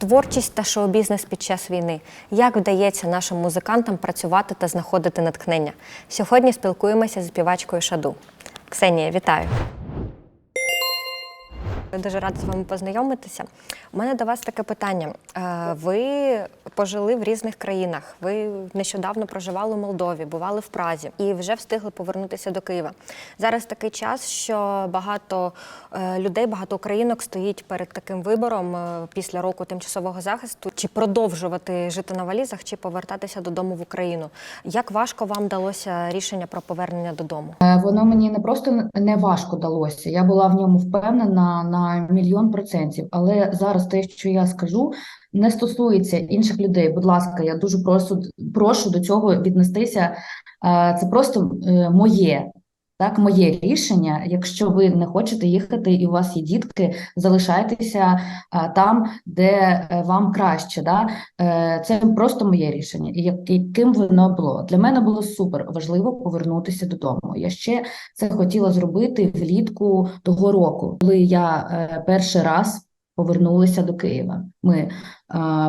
Творчість та шоу-бізнес під час війни. Як вдається нашим музикантам працювати та знаходити натхнення? Сьогодні спілкуємося з співачкою Шаду. Ксенія, вітаю. Дуже рада з вами познайомитися. У мене до вас таке питання. Е, Ви пожили в різних країнах. Ви нещодавно проживали у Молдові, бували в Празі і вже встигли повернутися до Києва. Зараз такий час, що багато е, людей, багато українок стоїть перед таким вибором е, після року тимчасового захисту, чи продовжувати жити на валізах, чи повертатися додому в Україну. Як важко вам далося рішення про повернення додому? Воно мені не просто не важко далося. Я була в ньому впевнена на мільйон процентів. Але зараз те, що я скажу, не стосується інших людей. Будь ласка, я дуже прошу, прошу до цього віднестися. Е, Це просто е, моє. Так, моє рішення. Якщо ви не хочете їхати і у вас є дітки, залишайтеся а, там, де е, вам краще. Да? Е, Це просто моє рішення. І як- яким воно було? Для мене було супер важливо повернутися додому. Я ще це хотіла зробити влітку того року, коли я е, перший раз повернулася до Києва. Ми е,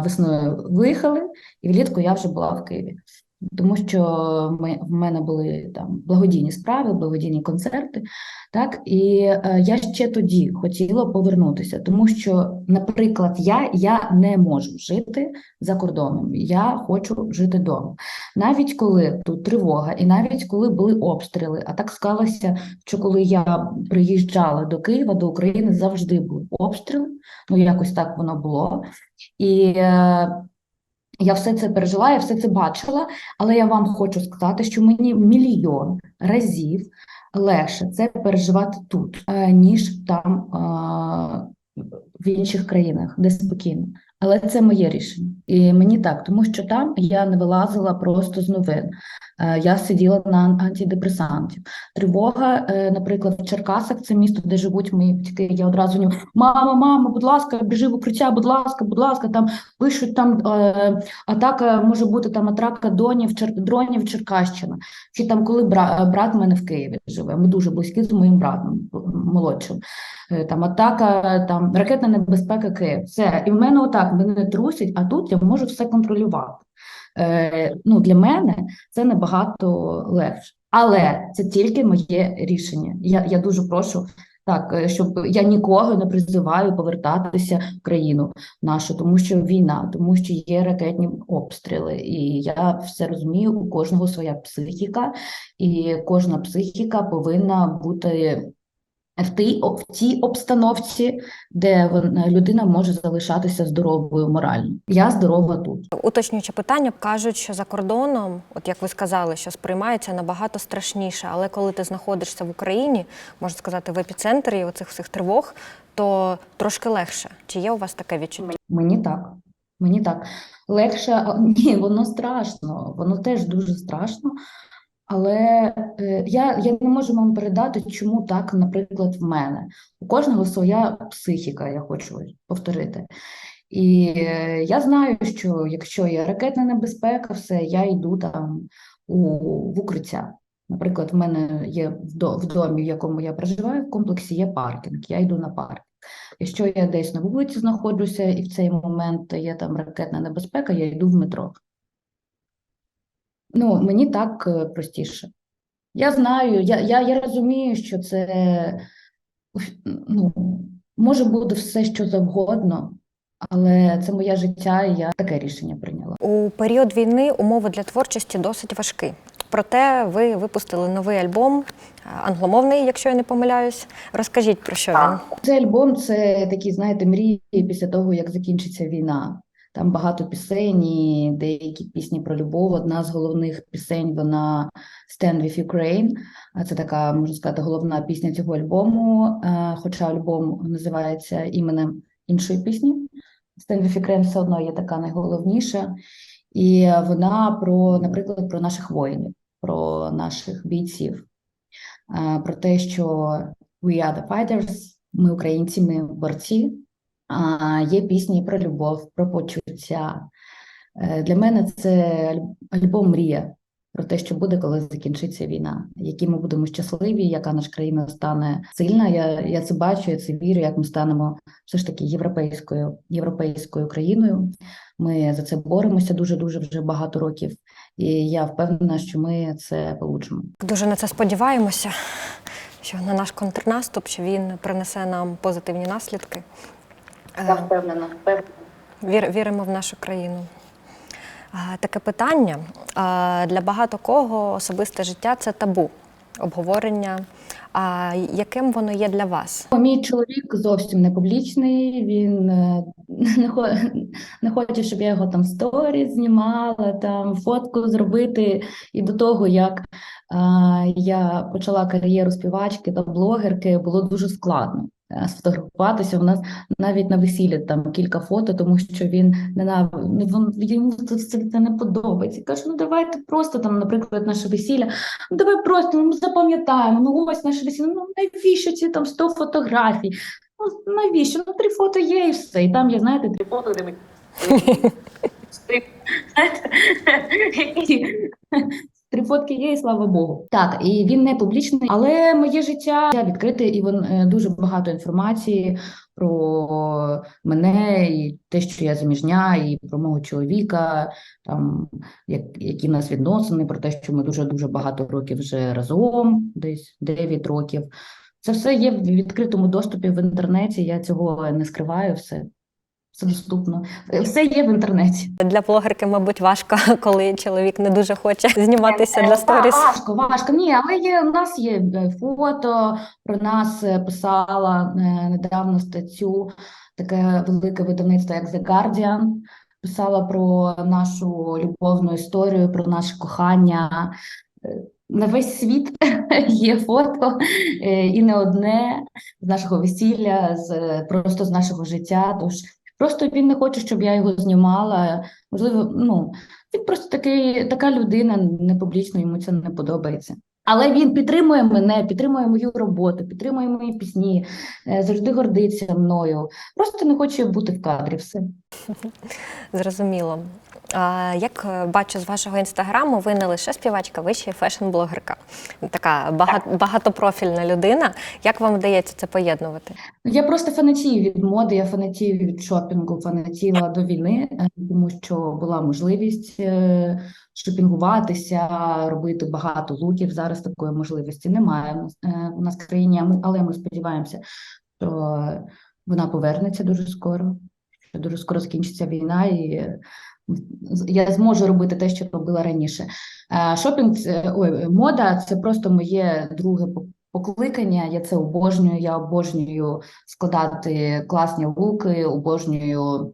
весною виїхали, і влітку я вже була в Києві. Тому що ми, в мене були там благодійні справи, благодійні концерти, так і е, я ще тоді хотіла повернутися, тому що, наприклад, я, я не можу жити за кордоном, я хочу жити вдома. Навіть коли тут тривога, і навіть коли були обстріли, а так склалося, що коли я приїжджала до Києва, до України, завжди були обстріли. Ну якось так воно було. І е, я все це пережила, я все це бачила, але я вам хочу сказати, що мені мільйон разів легше це переживати тут, е, ніж там е, в інших країнах, де спокійно. Але це моє рішення. І мені так, тому що там я не вилазила просто з новин. Е, Я сиділа на антидепресантів. Тривога, е, наприклад, в Черкасах, це місто, де живуть мої батьки. Я одразу нього мама, мама, будь ласка, біжи в укриття, будь ласка, будь ласка, там пишуть там е, атака, може бути там атака дронів, дронів Черкащина. Чи там коли бра, брат в мене в Києві живе, ми дуже близькі з моїм братом молодшим. Там атака, там ракетна небезпека Київ. Все. І в мене отак мене трусять, а тут я можу все контролювати. Е, ну, для мене це набагато легше. Але це тільки моє рішення. Я, я дуже прошу. Так, е, щоб я нікого не призиваю повертатися в країну нашу, тому що війна, тому що є ракетні обстріли, і я все розумію, у кожного своя психіка, і кожна психіка повинна бути в тій, в тій обстановці, де вон- людина може залишатися здоровою морально. Я здорова тут. Уточнюючи питання, кажуть, що за кордоном, от як ви сказали, що сприймається набагато страшніше, але коли ти знаходишся в Україні, можна сказати, в епіцентрі оцих всіх тривог, то трошки легше. Чи є у вас таке відчуття? Мені так. Мені так легше, ні, воно страшно, воно теж дуже страшно. Але е, я, я не можу вам передати, чому так, наприклад, в мене. У кожного своя психіка, я хочу повторити. І е, я знаю, що якщо є ракетна небезпека, все, я йду там у, в укриття. Наприклад, в мене є в, домі, в якому я проживаю, в комплексі є паркінг, я йду на паркінг. Якщо я десь на вулиці знаходжуся, і в цей момент є там ракетна небезпека, я йду в метро. Ну, мені так е, простіше. Я знаю, я, я, я розумію, що це ну, може бути все, що завгодно, але це моє життя, і я таке рішення прийняла. У період війни умови для творчості досить важкі. Проте ви випустили новий альбом, е, англомовний, якщо я не помиляюсь. Розкажіть про що він. Цей альбом це такі, знаєте, мрії після того, як закінчиться війна. Там багато пісень, і деякі пісні про любов. Одна з головних пісень вона Stand with Ukraine. Це така, можна сказати, головна пісня цього альбому. Е, Хоча альбом називається іменем іншої пісні. Stand with Ukraine все одно є така найголовніша. І вона про, наприклад, про наших воїнів, про наших бійців, е, про те, що we are the fighters, ми українці, ми борці. Є пісні про любов, про почуття. Е, Для мене це альбом мрія. про те, що буде, коли закінчиться війна, які ми будемо щасливі, яка наша країна стане сильна. Я, я це бачу, я це вірю, як ми станемо все ж таки європейською європейською країною. Ми за це боремося дуже дуже вже багато років, і я впевнена, що ми це получимо. Дуже на це сподіваємося, що на наш контрнаступ, що він принесе нам позитивні наслідки. Я Е, впевнена, впевнена. Вір, віримо в нашу країну. Таке питання. Для багато кого особисте життя це табу, обговорення. А яким воно є для вас? Мій чоловік зовсім не публічний. Він е, не, хо- не хоче, щоб я його там в сторіс знімала, там фотку зробити. І до того, як е, я почала кар'єру співачки та блогерки, було дуже складно сфотографуватися. У нас навіть на весіллі там кілька фото, тому що він ненав... ну, він- йому це це не подобається. Кажу, ну давайте просто там, наприклад, наше весілля. Ну давай просто ну, запам'ятаємо. Ну ось наше весілля. Ну навіщо ці там 100 фотографій? Ну навіщо? Ну три фото є і все. І там є, знаєте, три фото, де ми. Три- фотки є, і слава Богу. Так, і він не публічний, але моє життя відкрите, і вон е, дуже багато інформації про мене, і те, що я заміжня, і про мого чоловіка, там як, які в нас відносини, про те, що ми дуже дуже багато років вже разом, десь 9 років. Це все є в відкритому доступі в інтернеті. Я цього не скриваю. Все, все доступно. Е, Все є в інтернеті. Для блогерки, мабуть, важко, коли чоловік не дуже хоче зніматися для сторіс. Важко, важко. Ні, але є, у нас є е, фото, про нас е, писала е, недавно статтю, таке велике видавництво, як The Guardian, писала про нашу любовну історію, про наше кохання. Е, На весь світ є фото, е, і не одне з нашого весілля, з просто з нашого життя. Тож просто він не хоче, щоб я його знімала. Можливо, ну він просто такий, така людина, не публічно, йому це не подобається. Але він підтримує мене, підтримує мою роботу, підтримує мої пісні, е, завжди гордиться мною. Просто не хоче бути в кадрі. Все. Зрозуміло. Як е, бачу з вашого інстаграму, ви не лише співачка, ви ще й фешн-блогерка. Така багат, багатопрофільна людина. Як вам вдається це поєднувати? Я просто фанатію від моди, я фанатію від шопінгу, фанатіла до війни, е, тому що була можливість шопінгуватися, робити багато луків. Зараз такої можливості немає у нас, е, в країні, але ми сподіваємося, що вона повернеться дуже скоро, що дуже скоро скінчиться війна, і е, я зможу робити те, що робила раніше. Е, Шопінг, ой, мода це просто моє друге покликання. Я це обожнюю. Я обожнюю складати класні луки, обожнюю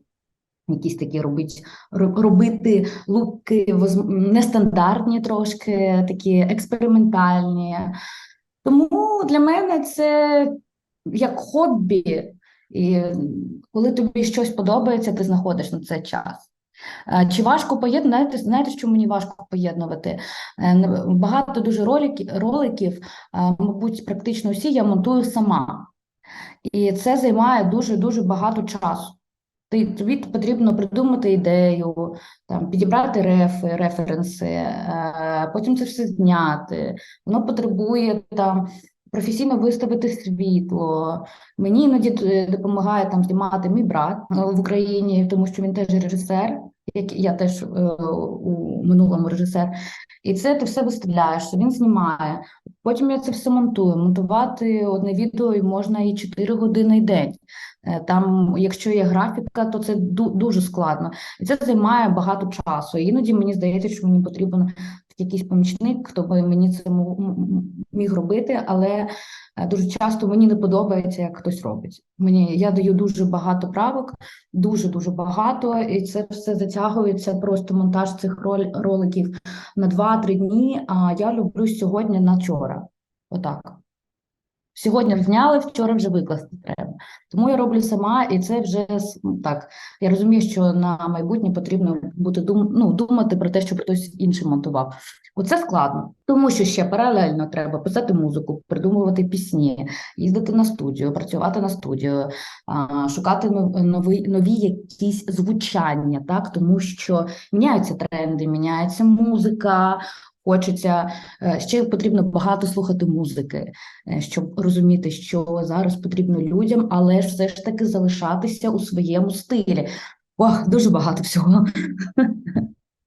якісь такі робити, робити луки нестандартні трошки, такі експериментальні. Тому для мене це як хобі, і коли тобі щось подобається, ти знаходиш на це час. Е, Чи важко поєднати? Знаєте, що мені важко поєднувати? Е, Багато дуже роликів, роликів, мабуть, практично всі я монтую сама. І це займає дуже-дуже багато часу. Ти, тобі потрібно придумати ідею, там, підібрати рефи, референси, е, потім це все зняти. Воно потребує там, професійно виставити світло. Мені іноді е, допомагає там знімати мій брат е, в Україні, тому що він теж режисер, як я теж е, у минулому режисер. І це ти все виставляєш, він знімає. Потім я це все монтую. Монтувати одне відео можна і 4 години в день. Е, Там, якщо є графіка, то це ду- дуже складно. І це займає багато часу. Іноді мені здається, що мені потрібен якийсь помічник, хто би мені це міг робити, але е, дуже часто мені не подобається, як хтось робить. Мені я даю дуже багато правок, дуже дуже багато, і це все затягується. Просто монтаж цих роль, роликів на 2-3 дні. А я люблю сьогодні на вчора. Отак. Сьогодні зняли, вчора вже викласти треба. Тому я роблю сама, і це вже ну, так. Я розумію, що на майбутнє потрібно бути дум, ну, думати про те, щоб хтось інший монтував. Оце складно, тому що ще паралельно треба писати музику, придумувати пісні, їздити на студію, працювати на студію, шукати нові, нові якісь звучання, так тому що міняються тренди, міняється музика. Хочеться е, ще потрібно багато слухати музики, е, щоб розуміти, що зараз потрібно людям, але ж все ж таки залишатися у своєму стилі. Ох, дуже багато всього.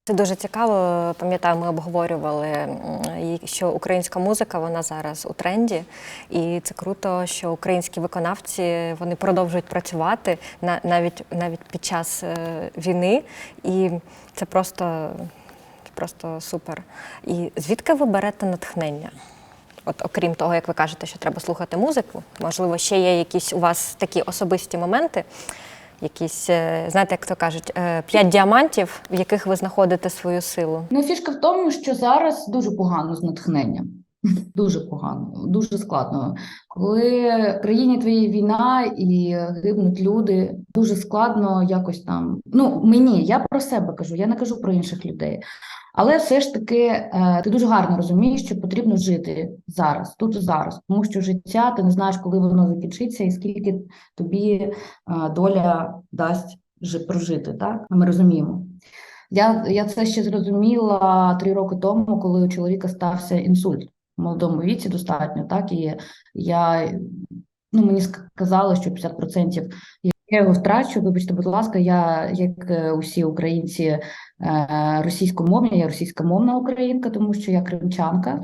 Це дуже цікаво. Пам'ятаю, ми обговорювали, що українська музика вона зараз у тренді, і це круто, що українські виконавці вони продовжують працювати навіть навіть під час е, війни, і це просто, просто супер. І звідки ви берете натхнення? От окрім того, як ви кажете, що треба слухати музику, можливо, ще є якісь у вас такі особисті моменти, якісь, е, знаєте, як то кажуть, е, п'ять діамантів, в яких ви знаходите свою силу. Ну, фішка в тому, що зараз дуже погано з натхненням. Дуже погано, дуже складно. Коли в країні твоєї війна і гибнуть люди, дуже складно якось там. Ну, мені, я про себе кажу, я не кажу про інших людей. Але все ж таки е, ти дуже гарно розумієш, що потрібно жити зараз, тут і зараз, тому що життя ти не знаєш, коли воно закінчиться, і скільки тобі е, доля дасть жи- прожити. Так ми розуміємо. Я, я це ще зрозуміла три роки тому, коли у чоловіка стався інсульт в молодому віці достатньо, так і я ну мені сказали, що 50% я його втрачу. Вибачте, будь ласка, я як е, усі українці е, російськомовні, я російськомовна українка, тому що я кримчанка.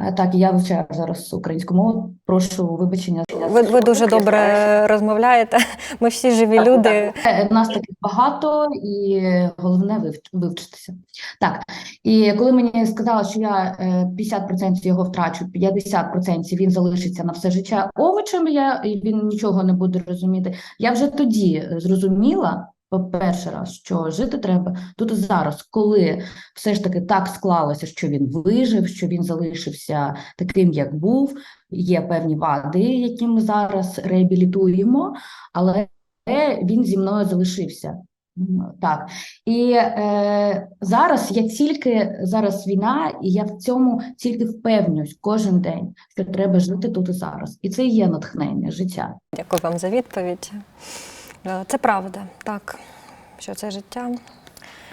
Е, Так, я вивчаю зараз українську мову. Прошу вибачення. Ви, ви дуже добре розмовляєте. Ми всі живі люди. Е, Нас таких багато, і головне вивч- вивчитися. Так, і коли мені сказали, що я е, 50% його втрачу, 50% він залишиться на все життя овочем, я і він нічого не буде розуміти. Я вже тоді зрозуміла. По перший раз, що жити треба тут зараз, коли все ж таки так склалося, що він вижив, що він залишився таким, як був. Є певні вади, які ми зараз реабілітуємо, але він зі мною залишився. Так. І е, зараз я тільки зараз війна, і я в цьому тільки впевнююсь кожен день, що треба жити тут і зараз. І це є натхнення життя. Дякую вам за відповідь. Е, Це правда, так, що це життя,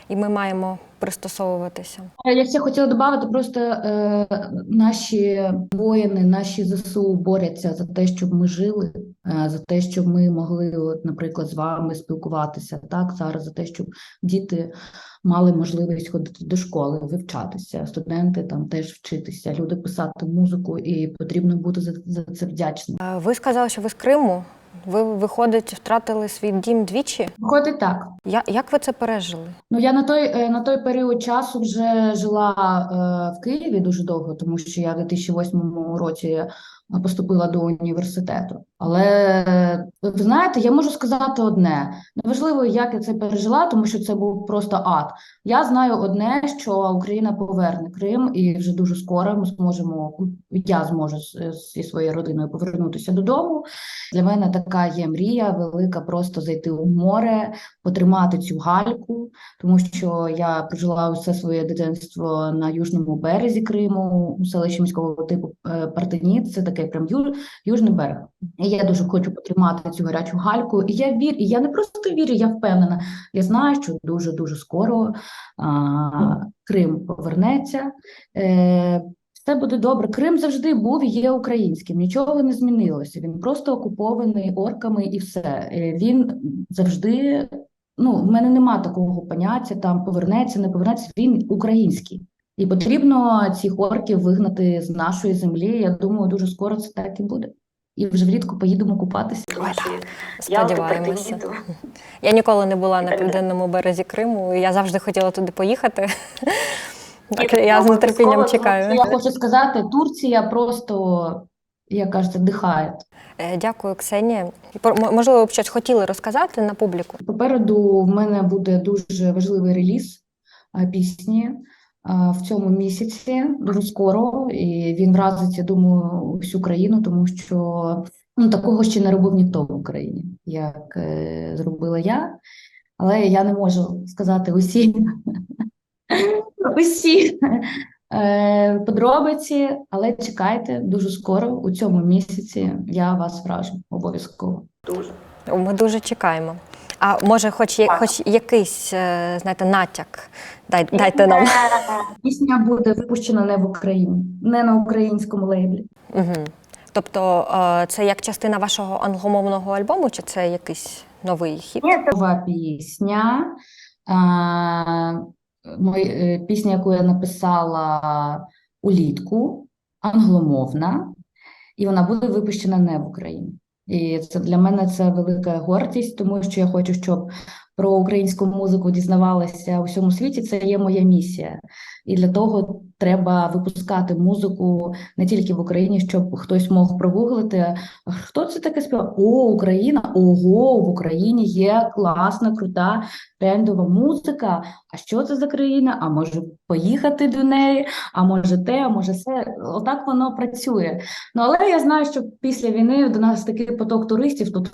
і ми маємо пристосовуватися. Я ще хотіла додати, просто е, наші воїни, наші ЗСУ борються за те, щоб ми жили, е, за те, щоб ми могли, от, наприклад, з вами спілкуватися. Так, зараз за те, щоб діти мали можливість ходити до школи, вивчатися, студенти там теж вчитися, люди писати музику, і потрібно бути за, за це вдячним. Е, Ви сказали, що ви з Криму. Ви, виходить, втратили свій дім двічі. Виходить так. Я, як ви це пережили? Ну, я на той, е, на той період часу вже жила е, в Києві дуже довго, тому що я в 2008 році е, поступила до університету. Але е, ви знаєте, я можу сказати одне: неважливо, як я це пережила, тому що це був просто ад. Я знаю одне, що Україна поверне Крим, і вже дуже скоро ми зможемо. Я зможу зі своєю родиною повернутися додому. Для мене така є мрія велика, просто зайти у море, потримати цю гальку, тому що я прожила усе своє дитинство на южному березі Криму, у селищі міського типу е, Партеніт. Це такий прям южний берег. Я дуже хочу потримати цю гарячу гальку. І я вірю, і я не просто вірю, я впевнена. Я знаю, що дуже дуже скоро а, Крим повернеться. Е, все буде добре. Крим завжди був і є українським, нічого не змінилося. Він просто окупований орками і все. Е, Він завжди, ну, в мене нема такого поняття, там повернеться, не повернеться. Він український. І потрібно цих орків вигнати з нашої землі. Я думаю, дуже скоро це так і буде. І вже влітку поїдемо купатися. Я Сподіваємося. Я ніколи не була на південному березі Криму, і я завжди хотіла туди поїхати. Так, я з нетерпінням чекаю. Я хочу сказати, Турція просто, як кажете, дихає. Е, Дякую, Ксенія. Можливо, ви б щось хотіли розказати на публіку? Попереду в мене буде дуже важливий реліз пісні а, в цьому місяці, дуже скоро, і він вразить, я думаю, всю країну, тому що ну, такого ще не робив ніхто в Україні, як е, зробила я. Але я не можу сказати усі, усі е, подробиці, але чекайте дуже скоро, у цьому місяці я вас вражу обов'язково. Дуже. Ми дуже чекаємо. А може, хоч є, хоч якийсь, е, знаєте, натяк дай, дайте нам. Пісня буде випущена не в Україні, не на українському лейблі. Угу. Тобто е, це як частина вашого англомовного альбому, чи це якийсь новий хіт? Нова пісня. Е, пісня, яку я написала улітку, англомовна, і вона буде випущена не в Україні. І це для мене це велика гордість, тому що я хочу, щоб про українську музику дізнавалися у всьому світі. Це є моя місія. І для того треба випускати музику не тільки в Україні, щоб хтось мог прогуглити, хто це таке співає? О, Україна! Ого, в Україні є класна, крута, трендова музика. А що це за країна? А може поїхати до неї? А може те, а може все. Отак воно працює. Ну але я знаю, що після війни до нас такий поток туристів тут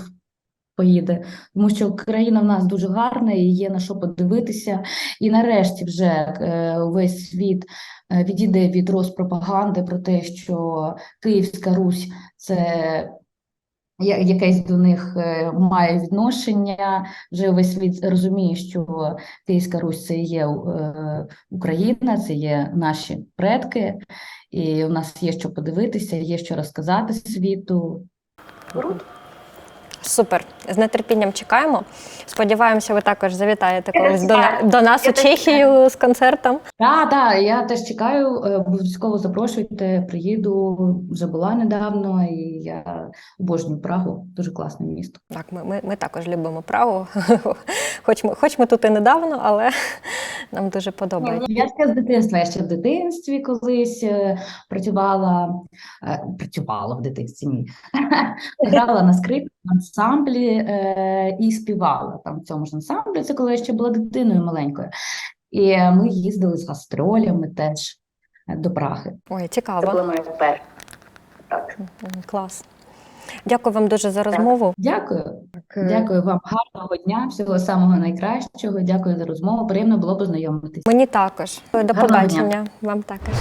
поїде, тому що країна в нас дуже гарна і є на що подивитися. І нарешті вже е, весь світ е, відійде від розпропаганди про те, що Київська Русь це якесь до них е, має відношення. Вже весь світ розуміє, що Київська Русь це є Україна, це є наші предки, і у нас є що подивитися, є що розказати світу. Супер. З нетерпінням чекаємо. Сподіваємося, ви також завітаєте колись до, до нас у Чехію з концертом. Так, так, я теж чекаю, е, обов'язково запрошуйте, приїду, вже була недавно, і я обожнюю Прагу, дуже класне місто. Так, ми, ми, ми також любимо Прагу. Хоч ми, хоч ми тут і недавно, але нам дуже подобається. Я ще з дитинства, я ще в дитинстві колись е, працювала, е, працювала в дитинстві, ні. Грала на скрипці в ансамблі е, і співала там в цьому ж ансамблі, це коли я ще була дитиною маленькою. І ми їздили з гастролями теж е, до Праги. Ой, Це цікаво. було моє перше. Так. Клас. Дякую вам дуже за розмову. Дякую. Е, Дякую вам, гарного дня, всього самого найкращого. Дякую за розмову. Приємно було познайомитись. Мені також. До Гарного дня. побачення. Вам також.